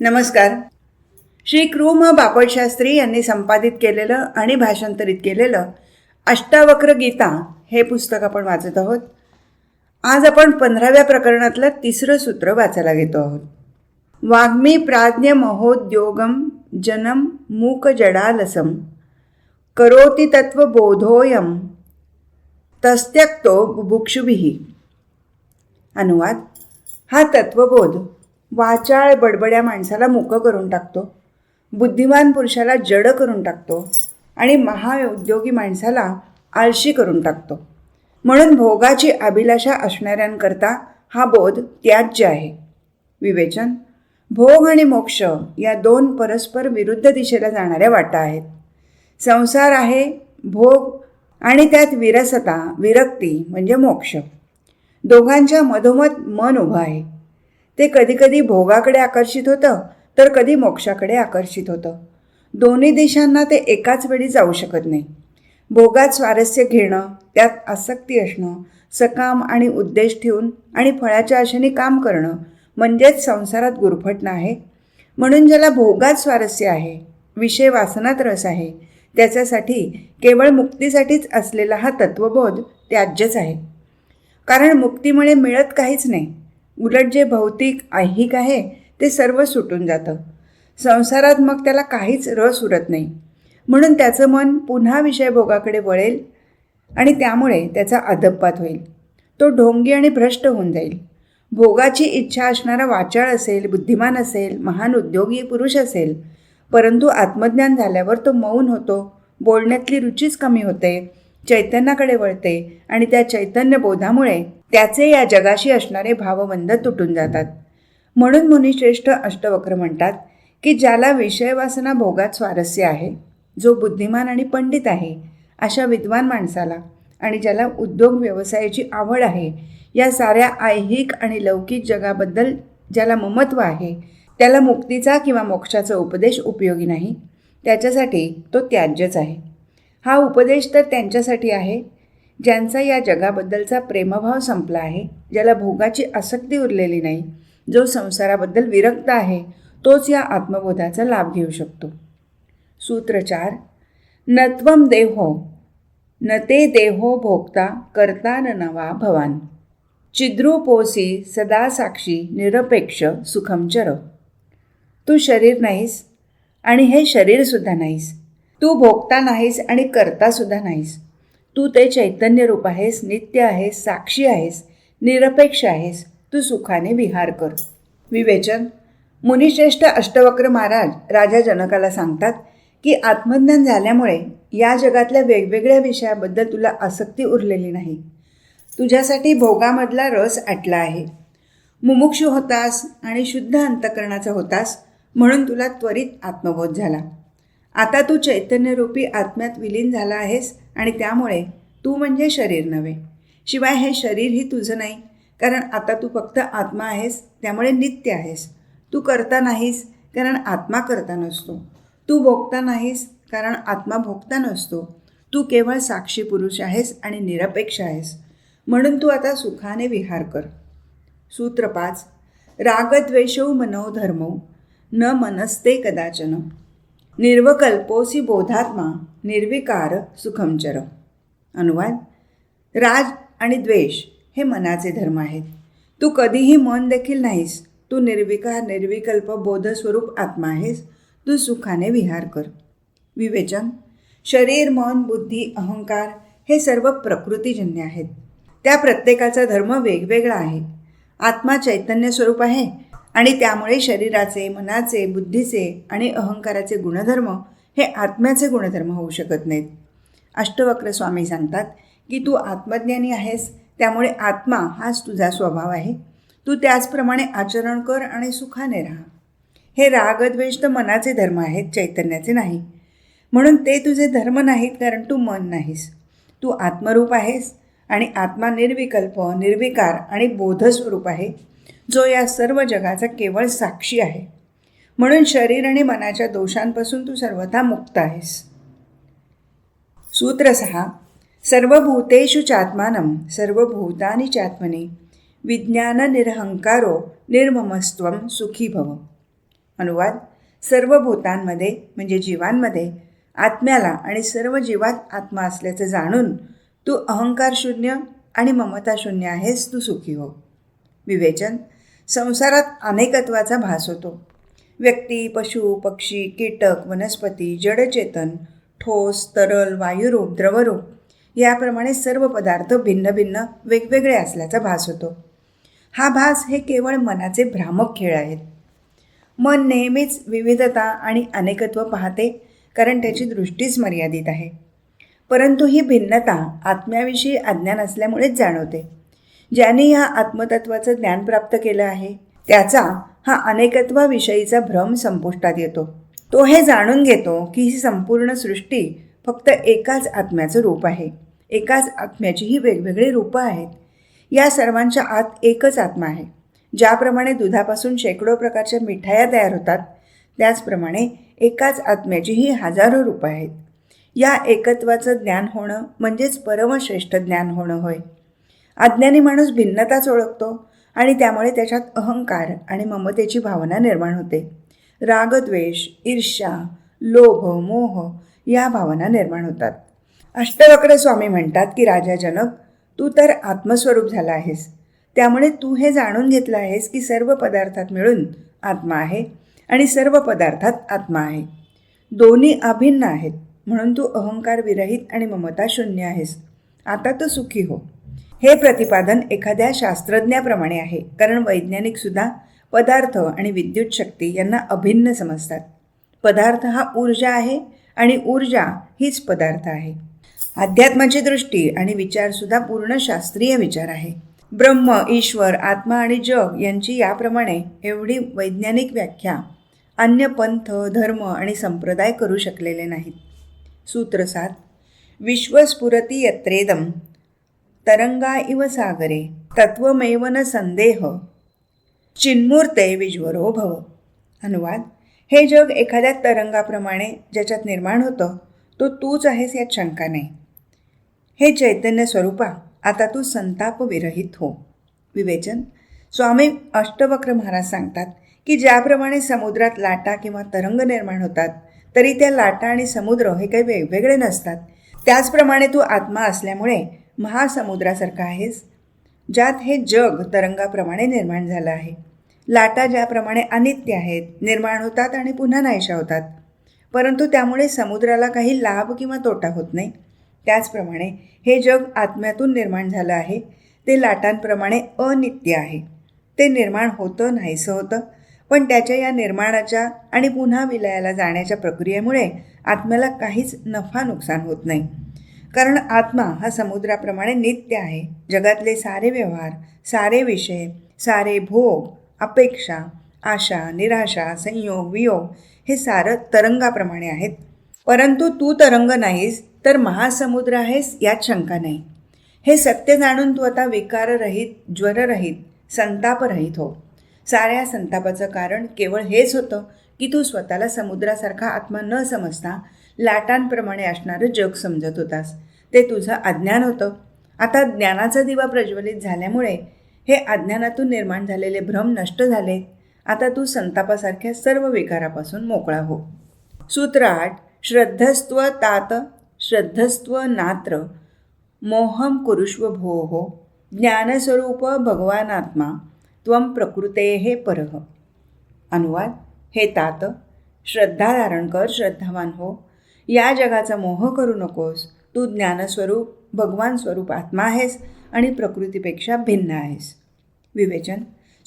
नमस्कार. श्री कृम बापटशास्त्री यांनी संपादित केलेलं आणि भाषांतरित केलेलं अष्टावक्र गीता हे पुस्तक आपण वाचत आहोत. आज आपण पंधराव्या प्रकरणातलं तिसरं सूत्र वाचायला घेतो आहोत. वाग्मी प्राज्ञ महोद्योगम जनम मूक जडालसम करोति तत्वबोधोयम तस्त्यक्तो बुभुक्षुभिः. अनुवाद हा तत्वबोध. वाचाळ बडबड्या माणसाला मुकं करून टाकतो. बुद्धिमान पुरुषाला जड करून टाकतो. आणि महाउद्योगी माणसाला आळशी करून टाकतो. म्हणून भोगाची अभिलाषा असणाऱ्यांकरता हा बोध त्याज्य आहे. विवेचन. भोग आणि मोक्ष या दोन परस्पर विरुद्ध दिशेला जाणाऱ्या वाटा आहेत. संसार आहे भोग आणि त्यात विरसता विरक्ती म्हणजे मोक्ष. दोघांच्या मधोमध मन उभं आहे. ते कधीकधी भोगाकडे आकर्षित होतं तर कधी मोक्षाकडे आकर्षित होतं. दोन्ही देशांना ते एकाच वेळी जाऊ शकत नाही. भोगात स्वारस्य घेणं त्यात आसक्ती असणं सकाम आणि उद्देश ठेवून आणि फळाच्या आशेने काम करणं म्हणजेच संसारात गुरफटणं आहे. म्हणून ज्याला भोगात स्वारस्य आहे विषय वासनात रस आहे त्याच्यासाठी केवळ मुक्तीसाठीच असलेला हा तत्वबोध त्याज्यच आहे. कारण मुक्तीमुळे मिळत काहीच नाही. उलट जे भौतिक ऐहिक आहे ते सर्व सुटून जातं. संसारात मग त्याला काहीच रस उरत नाही. म्हणून त्याचं मन पुन्हा विषयभोगाकडे वळेल आणि त्यामुळे त्याचा अधपात होईल. तो ढोंगी आणि भ्रष्ट होऊन जाईल. भोगाची इच्छा असणारा वाचाळ असेल बुद्धिमान असेल महान उद्योगी पुरुष असेल परंतु आत्मज्ञान झाल्यावर तो मौन होतो बोलण्यातली रुचीच कमी होते चैतन्याकडे वळते आणि त्या चैतन्य बोधामुळे त्याचे या जगाशी असणारे भावबंध तुटून जातात. म्हणून मुनिश्रेष्ठ अष्टवक्र म्हणतात की ज्याला विषयवासना भोगात स्वारस्य आहे जो बुद्धिमान आणि पंडित आहे अशा विद्वान माणसाला आणि ज्याला उद्योग व्यवसायाची आवड आहे या साऱ्या ऐहिक आणि लौकिक जगाबद्दल ज्याला ममत्व आहे त्याला मुक्तीचा किंवा मोक्षाचा उपदेश उपयोगी नाही त्याच्यासाठी तो त्याज्यच आहे. हा उपदेश तर त्यांच्यासाठी आहे ज्यांचा या जगाबद्दलचा प्रेमभाव संपला आहे ज्याला भोगाची आसक्ती उरलेली नाही जो संसाराबद्दल विरक्त आहे तोच या आत्मबोधाचा लाभ घेऊ शकतो. सूत्र चार नत्वम देहो न ते देहो भोगता करता न नवा भवान. चिद्रूपोसी सदा साक्षी निरपेक्ष सुखमचर तू शरीर नाहीस आणि हे शरीरसुद्धा नाहीस. तू भोगता नाहीस आणि करतासुद्धा नाहीस. तू ते चैतन्य रूप आहेस नित्य आहेस साक्षी आहेस निरपेक्ष आहेस तू सुखाने विहार कर. विवेचन. मुनिश्रेष्ठ अष्टवक्र महाराज राजा जनकाला सांगतात की आत्मज्ञान झाल्यामुळे या जगातल्या वेगवेगळ्या विषयाबद्दल तुला आसक्ती उरलेली नाही. तुझ्यासाठी भोगामधला रस आटला आहे. मुमुक्षू होतास आणि शुद्ध अंतकरणाचा होतास म्हणून तुला त्वरित आत्मबोध झाला. आता तू चैतन्यरूपी आत्म्यात विलीन झाला आहेस आणि त्यामुळे तू म्हणजे शरीर नव्हे. शिवाय हे शरीरही तुझं नाही कारण आता तू फक्त आत्मा आहेस त्यामुळे नित्य आहेस. तू करता नाहीस कारण आत्मा करता नसतो. तू भोगता नाहीस कारण आत्मा भोगता नसतो. तू केवळ साक्षी पुरुष आहेस आणि निरपेक्ष आहेस. म्हणून तू आता सुखाने विहार कर. सूत्र पाच. रागद्वेषौ मनोधर्मौ न मनस्ते कदाचन. निर्वकल्पोसी बोधात्मा निर्विकार सुखमचर. अनुवाद राज आणि द्वेष हे मनाचे धर्म आहेत. तू कधीही मन देखील नाहीस. तू निर्विकार निर्विकल्प बोधस्वरूप आत्मा आहेस. तू सुखाने विहार कर. विवेचन शरीर मन बुद्धी अहंकार हे सर्व प्रकृतीजन्य आहेत. त्या प्रत्येकाचा धर्म वेगवेगळा आहे. आत्मा चैतन्य स्वरूप आहे आणि त्यामुळे शरीराचे मनाचे बुद्धीचे आणि अहंकाराचे गुणधर्म हे आत्म्याचे गुणधर्म होऊ शकत नाहीत. अष्टवक्र स्वामी सांगतात की तू आत्मज्ञानी आहेस त्यामुळे आत्मा हाच तुझा स्वभाव आहे. तू त्याचप्रमाणे आचरण कर आणि सुखाने राहा. हे रागद्वेष तर मनाचे धर्म आहेत चैतन्याचे नाही. म्हणून ते तुझे धर्म नाहीत कारण तू मन नाहीस. तू आत्मरूप आहेस आणि आत्मा निर्विकल्प निर्विकार आणि बोधस्वरूप आहे जो या सर्व जगाचा केवळ साक्षी आहे. म्हणून शरीर आणि मनाच्या दोषांपासून तू सर्वथा मुक्त आहेस. सूत्र सहा सर्वभूतेषु चात्मानं सर्वभूतानि चात्मने विज्ञान निरहंकारो निर्ममस्त्वं सुखी भव. अनुवाद सर्व भूतांमध्ये म्हणजे जीवांमध्ये आत्म्याला आणि सर्व जीवात आत्मा असल्याचं जाणून तू अहंकार शून्य आणि ममता शून्य आहेस तू सुखी हो. विवेचन संसारात अनेकत्वाचा भास होतो. व्यक्ती पशु पक्षी कीटक वनस्पती जडचेतन ठोस तरल वायुरूप द्रवरूप याप्रमाणे सर्व पदार्थ भिन्न भिन्न वेगवेगळे असल्याचा भास होतो. हा भास हे केवळ मनाचे भ्रामक खेळ आहेत. मन नेहमीच विविधता आणि अनेकत्व पाहते कारण त्याची दृष्टीच मर्यादित आहे. परंतु ही भिन्नता आत्म्याविषयी अज्ञान असल्यामुळेच जाणवते. ज्याने या आत्मतत्वाचं ज्ञान प्राप्त केलं आहे त्याचा हा अनेकत्वाविषयीचा भ्रम संपुष्टात येतो. तो हे जाणून घेतो की ही संपूर्ण सृष्टी फक्त एकाच आत्म्याचं रूप आहे. एकाच आत्म्याची ही वेगवेगळी रूपं आहेत. या सर्वांच्या आत एकच आत्मा आहे. ज्याप्रमाणे दुधापासून शेकडो प्रकारच्या मिठाया तयार होतात त्याचप्रमाणे एकाच आत्म्याचीही हजारो रूपं आहेत. या एकत्वाचं ज्ञान होणं म्हणजेच परमश्रेष्ठ ज्ञान होणं होय. अज्ञानी माणूस भिन्नताच ओळखतो आणि त्यामुळे त्याच्यात अहंकार आणि ममतेची भावना निर्माण होते. रागद्वेष ईर्ष्या लोभ मोह या भावना निर्माण होतात. अष्टवक्र स्वामी म्हणतात की राजा जनक तू तर आत्मस्वरूप झाला आहेस. त्यामुळे तू हे जाणून घेतलं आहेस की सर्व पदार्थात मिळून आत्मा आहे आणि सर्व पदार्थात आत्मा आहे. दोन्ही अभिन्न आहेत म्हणून तू अहंकार विरहित आणि ममता शून्य आहेस. आता तू सुखी हो. हे प्रतिपादन एखाद्या शास्त्रज्ञाप्रमाणे आहे कारण वैज्ञानिक सुद्धा पदार्थ आणि विद्युत शक्ती यांना अभिन्न समजतात. पदार्थ हा ऊर्जा आहे आणि ऊर्जा हीच पदार्थ आहे. अध्यात्माची दृष्टी आणि विचारसुद्धा पूर्ण शास्त्रीय विचार आहे. ब्रह्म ईश्वर आत्मा आणि जग यांची याप्रमाणे एवढी वैज्ञानिक व्याख्या अन्य पंथ धर्म आणि संप्रदाय करू शकलेले नाहीत. सूत्रसात विश्वस्फुरती यत्रेदम तरंगा इव सागरे तत्वमेव न संदेह. चिन्मूर्ते विज्वरो भव. अनुवाद हे जग एखाद्या तरंगाप्रमाणे ज्याच्यात निर्माण होतं तो तूच आहेस यात शंका नाही. हे चैतन्य स्वरूपा आता तू संताप विरहित हो. विवेचन स्वामी अष्टवक्र महाराज सांगतात की ज्याप्रमाणे समुद्रात लाटा किंवा तरंग निर्माण होतात तरी त्या लाटा आणि समुद्र हे काही वेगवेगळे नसतात. त्याचप्रमाणे तू आत्मा असल्यामुळे महासमुद्रासारखा आहेस ज्यात हे जग तरंगाप्रमाणे निर्माण झालं आहे. लाटा ज्याप्रमाणे अनित्य आहेत निर्माण होतात आणि पुन्हा नाहीशा होतात. परंतु त्यामुळे समुद्राला काही लाभ किंवा तोटा होत नाही. त्याचप्रमाणे हे जग आत्म्यातून निर्माण झालं आहे. ते लाटांप्रमाणे अनित्य आहे. ते निर्माण होतं नाहीसं होतं. पण त्याच्या या निर्माणाच्या आणि पुन्हा विलयाला जाण्याच्या प्रक्रियेमुळे आत्म्याला काहीच नफा नुकसान होत नाही. कारण आत्मा हा समुद्राप्रमाणे नित्य आहे. जगातले सारे व्यवहार सारे विषय सारे भोग अपेक्षा आशा निराशा संयोग वियोग हे सारं तरंगाप्रमाणे आहेत. परंतु तू तरंग नाहीस तर महासमुद्र आहेस यात शंका नाही. हे सत्य जाणून तू आता विकाररहित ज्वररहित संतापरहित हो. साऱ्या संतापाचं कारण केवळ हेच होतं. की तू स्वतःला समुद्रासारखा आत्मा न समजता लाटांप्रमाणे असणारं जग समजत होतास. ते तुझं अज्ञान होतं. आता ज्ञानाचा दिवा प्रज्वलित झाल्यामुळे हे अज्ञानातून निर्माण झालेले भ्रम नष्ट झाले. आता तू संतापासारख्या सर्व विकारापासून मोकळा हो. सूत्र आठ श्रद्धस्त्व तात श्रद्धस्त्व नात्र मोहम कुरुष्व भोः ज्ञानस्वरूप भगवानात्मा त्वं प्रकृते हे परह अनुवाद हे तात. श्रद्धा धारण कर श्रद्धावान हो. या जगाचा मोह करू नकोस. तू ज्ञानस्वरूप भगवान स्वरूप आत्मा आहेस आणि प्रकृतीपेक्षा भिन्न आहेस. विवेचन.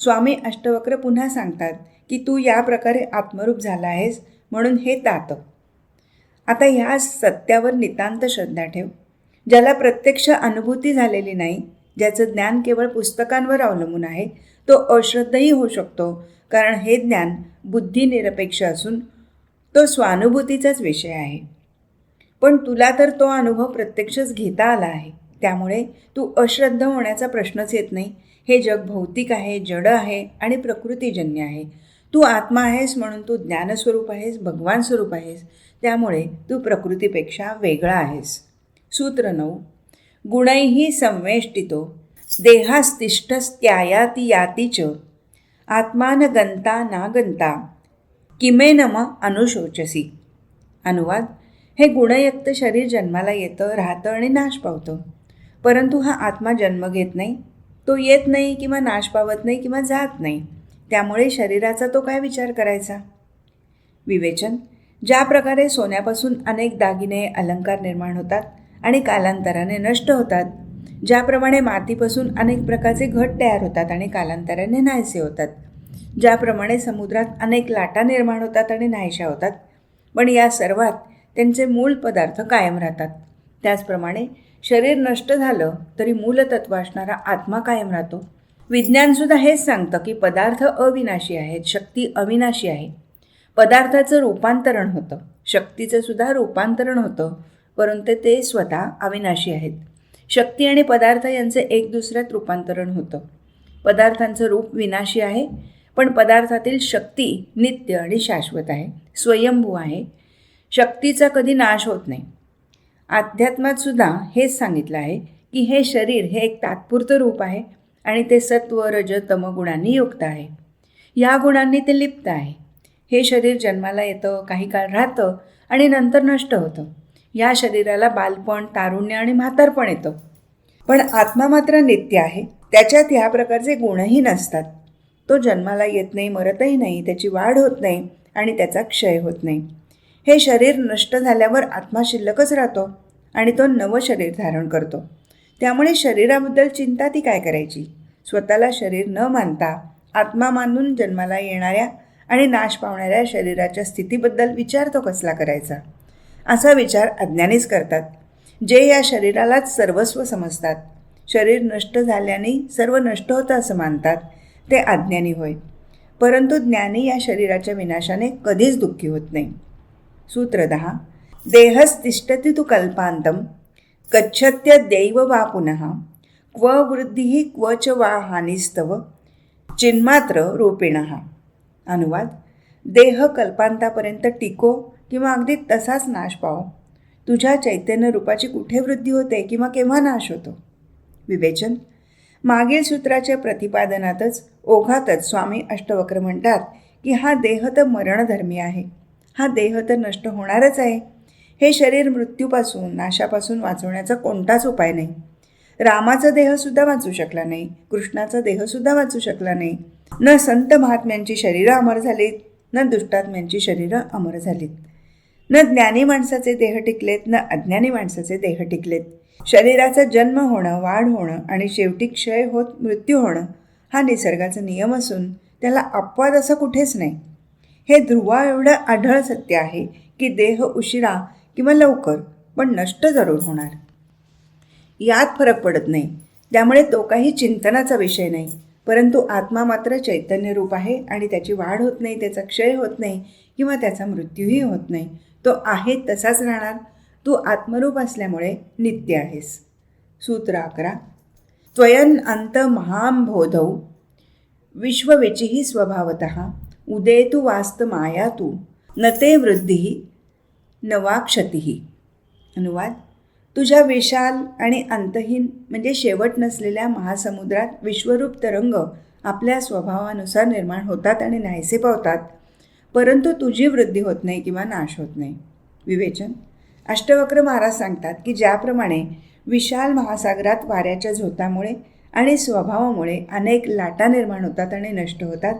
स्वामी अष्टवक्र पुन्हा सांगतात की तू या प्रकारे आत्मरूप झाला आहेस म्हणून हे तात. आता ह्या सत्यावर नितांत श्रद्धा ठेव. ज्याला प्रत्यक्ष अनुभूती झालेली नाही ज्याचं ज्ञान केवळ पुस्तकांवर अवलंबून आहे तो अश्रद्धही होऊ शकतो कारण हे ज्ञान बुद्धिनिरपेक्ष असून तो स्वानुभूतीचाच विषय आहे. पण तुला तर तो अनुभव प्रत्यक्षच घेता आला आहे. त्यामुळे तू अश्रद्ध होण्याचा प्रश्नच येत नाही. हे जग भौतिक आहे जड आहे आणि प्रकृतीजन्य आहे. तू आत्मा आहेस म्हणून तू ज्ञानस्वरूप आहेस भगवान स्वरूप आहेस. त्यामुळे तू प्रकृतीपेक्षा वेगळा आहेस. सूत्र नऊ. गुणैही संवेष्टितो. देहास्तिष्ठस्त्यायाती यातीच आत्मान गंता किमे नम अनुशोचसी अनुवाद हे गुणयुक्त शरीर जन्माला येतं राहतं आणि नाश पावतं. परंतु हा आत्मा जन्म घेत नाही तो येत नाही किंवा नाश पावत नाही किंवा जात नाही त्यामुळे शरीराचा तो काय विचार करायचा? विवेचन ज्या प्रकारे सोन्यापासून अनेक दागिने अलंकार निर्माण होतात आणि कालांतराने नष्ट होतात ज्याप्रमाणे मातीपासून अनेक प्रकारचे घट तयार होतात आणि कालांतराने नाहीसे होतात. ज्याप्रमाणे समुद्रात अनेक लाटा निर्माण होतात आणि नाहीशा होतात. पण या सर्वात त्यांचे मूळ पदार्थ कायम राहतात. त्याचप्रमाणे शरीर नष्ट झालं तरी मूलतत्व असणारा आत्मा कायम राहतो. विज्ञानसुद्धा हेच सांगतं की पदार्थ अविनाशी आहेत शक्ती अविनाशी आहे. पदार्थाचं रूपांतरण होतं. शक्तीचं सुद्धा रूपांतरण होतं परंतु ते स्वतः अविनाशी आहेत. शक्ती आणि पदार्थ यांचे एक दुसऱ्यात रूपांतरण होतं. पदार्थांचं रूप विनाशी आहे पण पदार्थातील शक्ती नित्य आणि शाश्वत आहे स्वयंभू आहे. शक्तीचा कधी नाश होत नाही. अध्यात्मात सुद्धा हेच सांगितलं आहे की हे शरीर हे एक तात्पुरतं रूप आहे आणि ते सत्व रज तम गुणांनी युक्त आहे. या गुणांनी ते लिप्त आहे. हे शरीर जन्माला येतं काही काळ राहतं आणि नंतर नष्ट होतं. या शरीराला बालपण तारुण्य आणि म्हातारपण येतं. पण आत्मा मात्र नित्य आहे. त्याच्यात ह्या प्रकारचे गुणही नसतात. तो जन्माला येत नाही मरतही नाही त्याची वाढ होत नाही आणि त्याचा क्षय होत नाही. हे शरीर नष्ट झाल्यावर आत्मा शिल्लकच राहतो आणि तो नवं शरीर धारण करतो. त्यामुळे शरीराबद्दल चिंता ती काय करायची? स्वतःला शरीर न मानता आत्मा मानून जन्माला येणाऱ्या आणि नाश पावणाऱ्या शरीराच्या स्थितीबद्दल विचार तो कसला करायचा? असा विचार अज्ञानीच करतात जे या शरीरालाच सर्वस्व समजतात. शरीर नष्ट झाल्याने सर्व नष्ट होतं असं मानतात ते अज्ञानी होय. परंतु ज्ञानी या शरीराच्या विनाशाने कधीच दुःखी होत नाही. सूत्र दहा देहस्तिष्ठती तु कल्पांतम कच्छत्य दैव वा पुनः क्व वृद्धी क्व च वा हानिस्तव चिन्मात्र रूपिण. अनुवाद देह कल्पांतापर्यंत टिको किंवा अगदी तसाच नाश पाव. तुझ्या चैतन्य रूपाची कुठे वृद्धी होते किंवा केव्हा नाश होतो? विवेचन. मागील सूत्राच्या प्रतिपादनातच ओघातच स्वामी अष्टवक्र म्हणतात की हा देह तर मरणधर्मी आहे. हा देह तर नष्ट होणारच आहे. हे शरीर मृत्यूपासून नाशापासून वाचवण्याचा कोणताच उपाय नाही. रामाचा देहसुद्धा वाचू शकला नाही. कृष्णाचा देहसुद्धा वाचू शकला नाही. न संत महात्म्यांची शरीरं अमर झालीत न दुष्टात्म्यांची शरीरं अमर झालीत. न ज्ञानी माणसाचे देह टिकलेत न अज्ञानी माणसाचे देह टिकलेत. शरीराचा जन्म होणं वाढ होणं आणि शेवटी क्षय होत मृत्यू होणं हा निसर्गाचा नियम असून त्याला अपवाद असं कुठेच नाही. हे ध्रुवा एवढं आढळ सत्य आहे की देह उशिरा किंवा लवकर पण नष्ट जरूर होणार. यात फरक पडत नाही. त्यामुळे तो काही चिंतनाचा विषय नाही परंतु आत्मा मात्र चैतन्य रूप आहे आणि त्याची वाढ होत नाही त्याचा क्षय होत नाही किंवा त्याचा मृत्यूही होत नाही. तो आहे तसाच राहणार. तू आत्मरूप असल्यामुळे नित्य आहेस. सूत्र अकरा. त्वयन अंत महांबोधौ विश्वविचिही स्वभावत. उदेतु वास्त माया तू. न ते वृद्धी नवा क्षतिही अनुवाद. तुझ्या विशाल आणि अंतहीन म्हणजे शेवट नसलेल्या महासमुद्रात विश्वरूप तरंग आपल्या स्वभावानुसार निर्माण होतात आणि नाहीसे पावतात. परंतु तुझी वृद्धी होत नाही किंवा नाश होत नाही. विवेचन. अष्टवक्र महाराज सांगतात की ज्याप्रमाणे विशाल महासागरात वाऱ्याच्या झोतामुळे आणि स्वभावामुळे अनेक लाटा निर्माण होतात आणि नष्ट होतात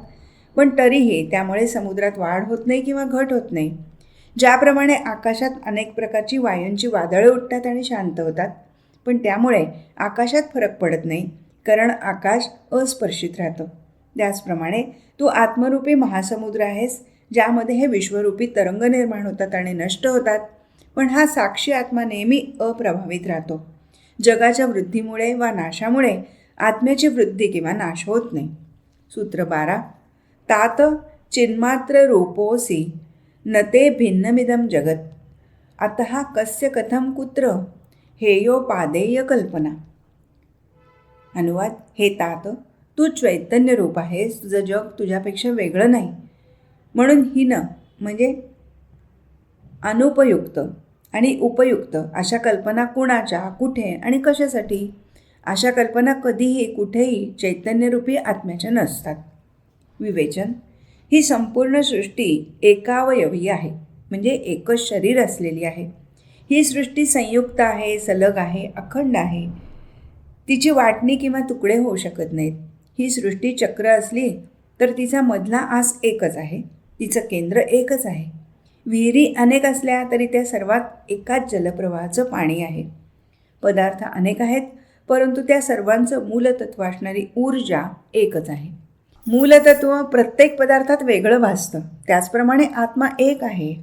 पण तरीही त्यामुळे समुद्रात वाढ होत नाही किंवा घट होत नाही. ज्याप्रमाणे आकाशात अनेक प्रकारची वायूंची वादळं उठतात आणि शांत होतात पण त्यामुळे आकाशात फरक पडत नाही कारण आकाश अस्पर्शित राहतं. त्याचप्रमाणे तू आत्मरूपी महासमुद्र आहेस ज्यामध्ये हे विश्वरूपी तरंग निर्माण होतात आणि नष्ट होतात. पण हा साक्षी आत्मा नेहमी अप्रभावित राहतो. जगाच्या वृद्धीमुळे वा नाशामुळे आत्म्याची वृद्धी किंवा नाश होत नाही. सूत्र बारा. तात चिन्मात्र रूपोसी न ते भिन्नमिदं जगत. हा कस्य कथम कुत्र हेयो पादेय कल्पना अनुवाद. हे तात तू चैतन्य रूप आहेस. तुझं जग तुझ्यापेक्षा वेगळं नाही. म्हणून हिनं म्हणजे अनुपयुक्त आणि उपयुक्त अशा कल्पना कुणाच्या कुठे आणि कशासाठी? अशा कल्पना कधीही कुठेही चैतन्यरूपी आत्म्याच्या नसतात. विवेचन ही संपूर्ण सृष्टी एकावयवी आहे म्हणजे एकच शरीर असलेली आहे. ही सृष्टी संयुक्त आहे सलग आहे अखंड आहे. तिची वाटणी किंवा तुकडे होऊ शकत नाहीत. ही सृष्टी चक्र असली तर तिचा मधला आस एकच आहे. तिचं केंद्र एकच आहे. विहिरी अनेक असल्या तरी त्या सर्वात एकाच जलप्रवाहाचं पाणी आहे. पदार्थ अनेक आहेत परंतु त्या सर्वांचं मूलतत्व असणारी ऊर्जा एकच आहे. मूलतत्व प्रत्येक पदार्थात वेगळं भासतं. त्याचप्रमाणे आत्मा एक आहे.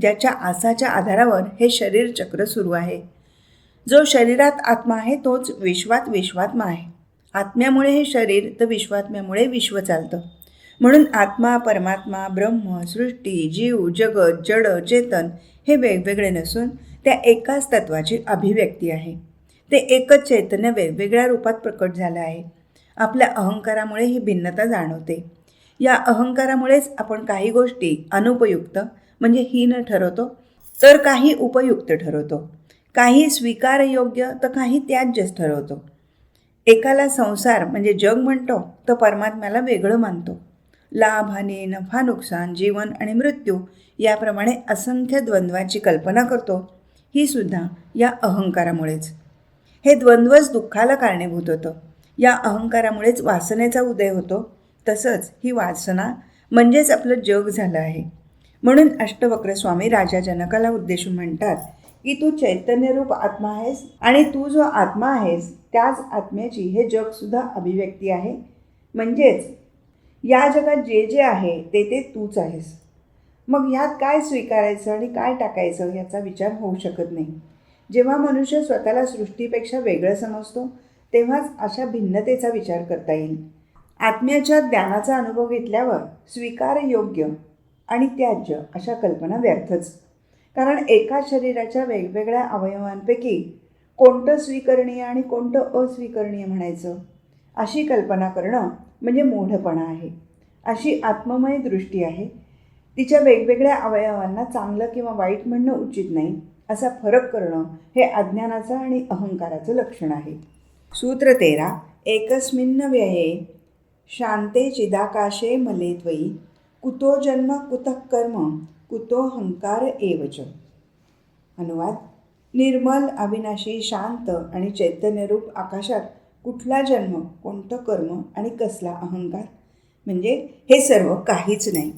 ज्याच्या आसाच्या आधारावर हे शरीर चक्र सुरू आहे. जो शरीरात आत्मा आहे तोच विश्वात विश्वात्मा आहे. आत्म्यामुळे हे शरीर तर विश्वात्म्यामुळे विश्व चालतं. म्हणून आत्मा परमात्मा ब्रह्म सृष्टी जीव जगत जड चेतन हे वेगवेगळे नसून त्या एकाच तत्वाची अभिव्यक्ती आहे. ते एकच चैतन्य वेगवेगळ्या रूपात प्रकट झालं आहे. आपल्या अहंकारामुळे ही भिन्नता जाणवते. या अहंकारामुळेच आपण काही गोष्टी अनुपयुक्त म्हणजे हीन ठरवतो तर काही उपयुक्त ठरवतो. काही स्वीकारयोग्य तर काही त्याज्यच ठरवतो. एकाला संसार म्हणजे जग म्हणतो तर परमात्म्याला वेगळं मानतो. लाभ हानी नफा नुकसान जीवन आणि मृत्यू याप्रमाणे असंख्य द्वंद्वाची कल्पना करतो. ही सुद्धा या अहंकारामुळेच. हे द्वंद्वच दुःखाला कारणीभूत होतं. या अहंकारामुळेच वासनेचा उदय होतो. तसंच ही वासना म्हणजेच आपलं जग झालं आहे. म्हणून अष्टवक्र स्वामी राजा जनकाला उद्देशून म्हणतात की तू चैतन्यरूप आत्मा आहेस आणि तू जो आत्मा आहेस त्याच आत्म्याची हे जगसुद्धा अभिव्यक्ती आहे. म्हणजेच या जगात जे जे आहे ते ते तूच आहेस. मग ह्यात काय स्वीकारायचं आणि काय टाकायचं याचा विचार होऊ शकत नाही. जेव्हा मनुष्य स्वतःला सृष्टीपेक्षा वेगळं समजतो तेव्हाच अशा भिन्नतेचा विचार करता येईल. आत्म्याच्या ज्ञानाचा अनुभव घेतल्यावर स्वीकारयोग्य आणि त्याज्य अशा कल्पना व्यर्थच. कारण एका शरीराच्या वेगवेगळ्या अवयवांपैकी कोणतं स्वीकरणीय आणि कोणतं अस्वीकरणीय म्हणायचं? अशी कल्पना करणं म्हणजे मूढपणा आहे. अशी आत्ममय दृष्टी आहे. तिच्या वेगवेगळ्या अवयवांना चांगलं किंवा वाईट म्हणणं उचित नाही. असा फरक करणं हे अज्ञानाचं आणि अहंकाराचं लक्षण आहे. सूत्र तेरा एकस्मिन्न व्यये शांते चिदाकाशे मलेद्वयी कुतो जन्म कुतः कर्म कुतो हंकार एवच. अनुवाद निर्मल अविनाशी शांत आणि चैतन्यरूप आकाशात कुठला जन्म कोणतं कर्म आणि कसला अहंकार? म्हणजे हे सर्व काहीच नाही.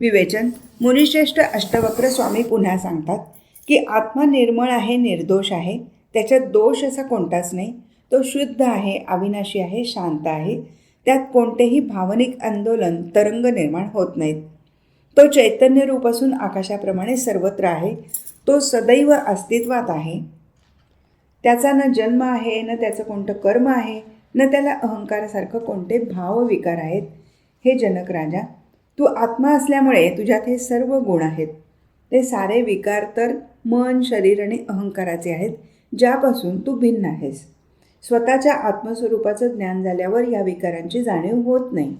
विवेचन मुनिश्रेष्ठ अष्टवक्र स्वामी पुन्हा सांगतात की आत्मा निर्मळ आहे निर्दोष आहे त्याच्यात दोष असा कोणताच नाही. तो शुद्ध आहे अविनाशी आहे शांत आहे. त्यात कोणतेही भावनिक आंदोलन तरंग निर्माण होत नाहीत. तो चैतन्य रूप असून आकाशाप्रमाणे सर्वत्र आहे. तो सदैव अस्तित्वात आहे. त्याचा न जन्म आहे न त्याचं कोणतं कर्म आहे न त्याला अहंकारासारखं कोणते भावविकार आहेत हे जनक राजा तू आत्मा असल्यामुळे तुझ्यात हे सर्व गुण आहेत. ते सारे विकार तर मन शरीर आणि अहंकाराचे आहेत ज्यापासून तू भिन्न आहेस. स्वतःच्या आत्मस्वरूपाचं ज्ञान झाल्यावर या विकारांची जाणीव होत नाही.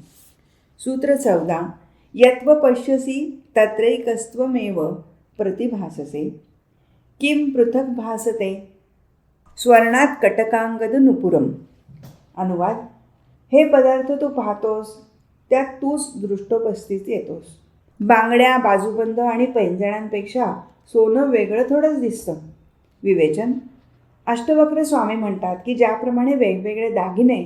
सूत्र चौदा यत्व पश्यसी तत्रैकस्त्वमेव प्रतिभाससे. किम पृथक भासते? स्वर्णात कटकांगद नुपुरम. अनुवाद हे पदार्थ तू पाहतोस त्यात तूच दृष्टोपस्थित येतोस. बांगड्या बाजूबंद आणि पैंजण्यांपेक्षा सोनं वेगळं थोडंच दिसतं. विवेचन अष्टवक्र स्वामी म्हणतात की ज्याप्रमाणे वेगवेगळे दागिने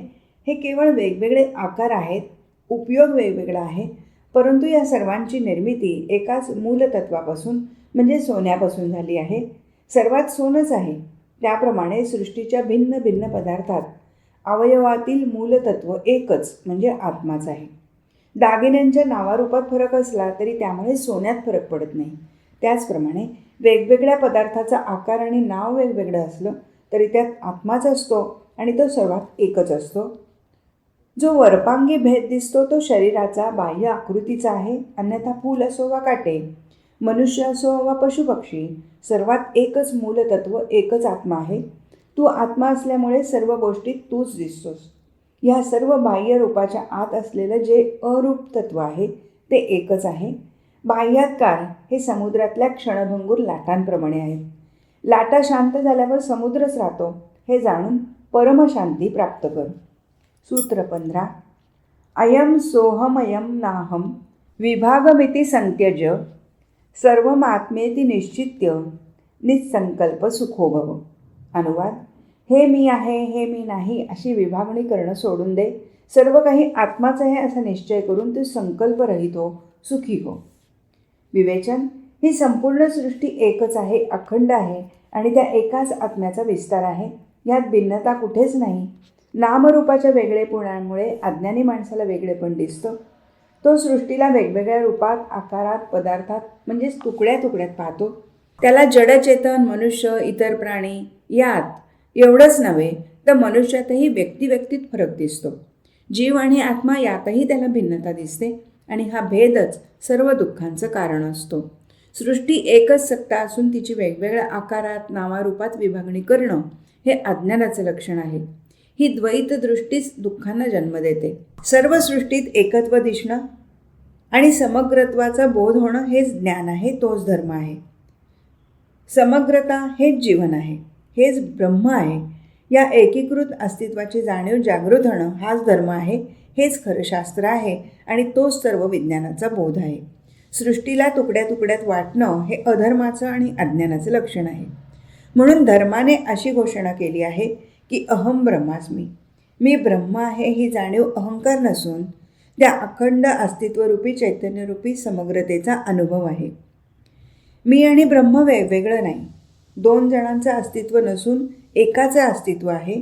हे केवळ वेगवेगळे आकार आहेत उपयोग वेगवेगळा आहे परंतु या सर्वांची निर्मिती एकाच मूलतत्वापासून म्हणजे सोन्यापासून झाली आहे. सर्वात सोनंच आहे. त्याप्रमाणे सृष्टीच्या भिन्न भिन्न पदार्थात अवयवातील मूलतत्व एकच म्हणजे आत्माच आहे. दागिन्यांच्या नावारूपात फरक असला तरी त्यामुळे सोन्यात फरक पडत नाही. त्याचप्रमाणे वेगवेगळ्या पदार्थाचा आकार आणि नाव वेगवेगळं असलं तरी त्यात आत्माच असतो आणि तो सर्वात एकच असतो. जो वरपांगी भेद दिसतो तो शरीराचा बाह्य आकृतीचा आहे अन्यथा फूल असो वा काटे. मनुष्य असो वा पशुपक्षी सर्वात एकच मूलतत्व एकच आत्मा आहे. तू आत्मा असल्यामुळे सर्व गोष्टीत तूच दिसतोस. ह्या सर्व बाह्य रूपाच्या आत असलेलं जे अरूप तत्व आहे ते एकच आहे. बाह्यातकार हे समुद्रातल्या क्षणभंगूर लाटांप्रमाणे आहेत लाटा शांत झाल्यावर समुद्रच राहतो. हे जाणून परमशांती प्राप्त कर. सूत्र पंधरा. अयम सोहमयम नाहम विभागमिती संत्यज. सर्वमात्मेती निश्चित्य निसंकल्प सुखोभव. अनुवाद हे मी आहे हे मी नाही अशी विभागणी करणं सोडून दे. सर्व काही आत्माच आहे असा निश्चय करून तू संकल्परहित हो सुखी हो. विवेचन ही संपूर्ण सृष्टी एकच आहे अखंड आहे आणि त्या एकाच आत्म्याचा विस्तार आहे. यात भिन्नता कुठेच नाही. नामरूपाच्या वेगळेपणामुळे अज्ञानी माणसाला वेगळेपण दिसतं. तो सृष्टीला वेगवेगळ्या रूपात आकारात पदार्थात म्हणजेच तुकड्या तुकड्यात पाहतो. त्याला जडचेतन मनुष्य इतर प्राणी यात एवढंच नव्हे तर मनुष्यातही व्यक्तिव्यक्तीत फरक दिसतो. जीव आणि आत्मा यातही त्याला भिन्नता दिसते आणि हा भेदच सर्व दुःखांचं कारण असतो. सृष्टी एकच सत्ता असून तिची वेगवेगळ्या आकारात नावारूपात विभागणी करणं हे अज्ञानाचं लक्षण आहे. ही द्वैत दृष्टीच दुःखांना जन्म देते. सर्व सृष्टीत एकत्व दिसणं आणि समग्रत्वाचा बोध होणं हेच ज्ञान आहे तोच धर्म आहे. समग्रता हेच जीवन आहे हेच ब्रह्म आहे. या एकीकृत अस्तित्वाची जाणीव जागृत होणं हाच धर्म आहे हेच खरं शास्त्र आहे आणि तोच सर्व विज्ञानाचा बोध आहे. सृष्टीला तुकड्या तुकड्यात वाटणं हे अधर्माचं आणि अज्ञानाचं लक्षण आहे. म्हणून धर्माने अशी घोषणा केली आहे की अहम ब्रह्मास्मी. मी ब्रह्म आहे ही जाणीव अहंकार नसून त्या अखंड अस्तित्वरूपी चैतन्यरूपी समग्रतेचा अनुभव आहे. मी आणि ब्रह्म वेगवेगळं नाही. दोन जणांचं अस्तित्व नसून एकाचं अस्तित्व आहे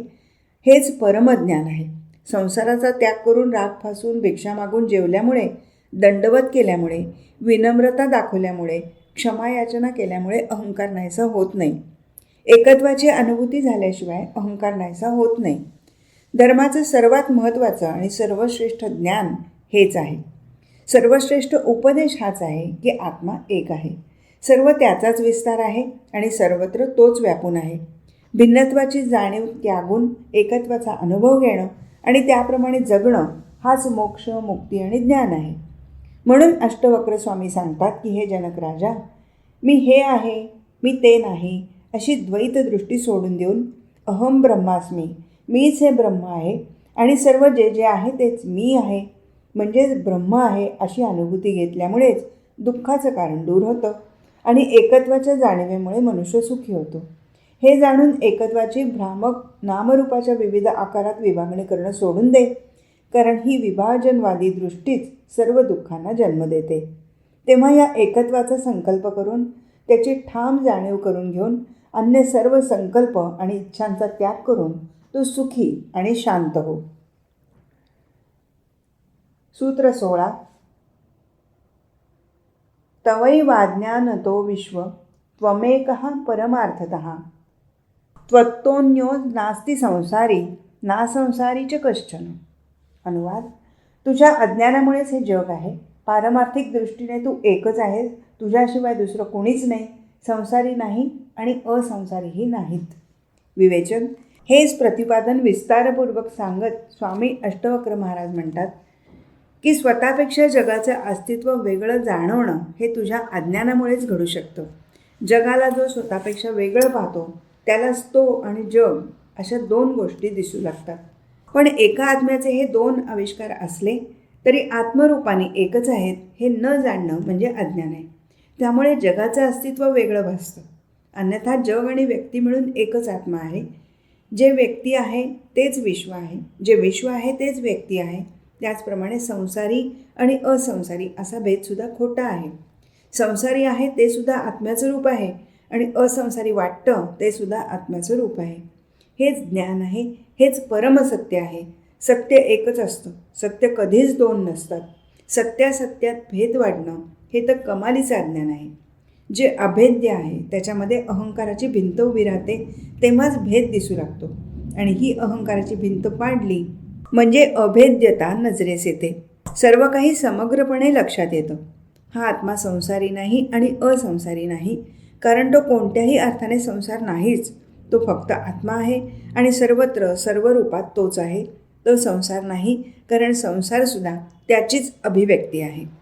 हेच परमज्ञान आहे. संसाराचा त्याग करून राग फासून भिक्षा मागून जेवल्यामुळे दंडवत केल्यामुळे विनम्रता दाखवल्यामुळे क्षमायाचना केल्यामुळे अहंकार नाहीसा होत नाही. एकत्वाची अनुभूती झाल्याशिवाय अहंकार नाहीसा होत नाही. धर्माचं सर्वात महत्त्वाचं आणि सर्वश्रेष्ठ ज्ञान हेच आहे. सर्वश्रेष्ठ उपदेश हाच आहे की आत्मा एक आहे. सर्व त्याचाच विस्तार आहे आणि सर्वत्र तोच व्यापून आहे. भिन्नत्वाची जाणीव त्यागून एकत्वाचा अनुभव घेणं आणि त्याप्रमाणे जगणं हाच मोक्ष मुक्ती आणि ज्ञान आहे. म्हणून अष्टवक्र स्वामी सांगतात की हे जनक राजा मी हे आहे मी ते नाही अशी द्वैत दृष्टी सोडून देऊन अहम ब्रह्मास्मी मीच हे ब्रह्म आहे आणि सर्व जे जे आहे तेच मी आहे म्हणजेच ब्रह्म आहे अशी अनुभूती घेतल्यामुळेच दुःखाचं कारण दूर होतं आणि एकत्वाच्या जाणीवेमुळे मनुष्य सुखी होतो. हे जाणून एकत्वाची भ्रामक नामरूपाच्या विविध आकारात विभागणी करणं सोडून दे कारण ही विभाजनवादी दृष्टीच सर्व दुःखांना जन्म देते. तेव्हा या एकत्वाचा संकल्प करून त्याची ठाम जाणीव करून घेऊन अन्य सर्व संकल्प आणि इच्छांचा त्याग करून तू सुखी आणि शांत हो. सूत्र सोळा. तवै वाज्ञानतो विश्व त्वमेक परमार्थत. त्वत्तोन्यो नास्ति संसारी ना च कश्चन. अनुवाद. तुझ्या अज्ञानामुळेच हे जग आहे. पारमार्थिक दृष्टीने तू एकच आहेस. तुझ्याशिवाय दुसरं कोणीच नाही. संसारी नाही आणि असंसारीही नाहीत. विवेचन. हेच प्रतिपादन विस्तारपूर्वक सांगत स्वामी अष्टवक्र महाराज म्हणतात की स्वतःपेक्षा जगाचं अस्तित्व वेगळं जाणवणं हे तुझ्या अज्ञानामुळेच घडू शकतं. जगाला जो स्वतःपेक्षा वेगळं पाहतो त्यालाच तो आणि जग अशा दोन गोष्टी दिसू लागतात. पण एका आत्म्याचे हे दोन आविष्कार असले तरी आत्मरूपाने एकच आहेत हे न जाणणं म्हणजे अज्ञान आहे. त्यामुळे जगाचं अस्तित्व वेगळं भासतं. अन्यथा जग आणि व्यक्ती मिळून एकच आत्मा आहे. जे व्यक्ती आहे तेच विश्व आहे. जे विश्व आहे तेच व्यक्ती आहे. त्याचप्रमाणे संसारी आणि असंसारी असा भेदसुद्धा खोटा आहे. संसारी आहे ते सुद्धा आत्म्याचं रूप आहे आणि असंसारी वाटतं ते सुद्धा आत्म्याचं रूप आहे. हेच ज्ञान आहे हेच परमसत्य आहे. सत्य एकच असतं. सत्य कधीच दोन नसतात. सत्यासत्यात भेद वाढणं हे तर कमालीचं अज्ञान आहे. जे अभेद्य आहे त्याच्यामध्ये अहंकाराची भिंत उभी राहते तेव्हाच भेद दिसू लागतो. आणि ही अहंकाराची भिंत पाडली म्हणजे अभेद्यता नजरेस येते. सर्व काही समग्रपणे लक्षात येतं. हा आत्मा संसारी नाही आणि असंसारी नाही. कारण तो कोणत्याही अर्थाने संसार नाहीच. तो फक्त आत्मा आहे आणि सर्वत्र सर्व रूपात तोच आहे. तो संसार नाही कारण संसारसुद्धा त्याचीच अभिव्यक्ती आहे.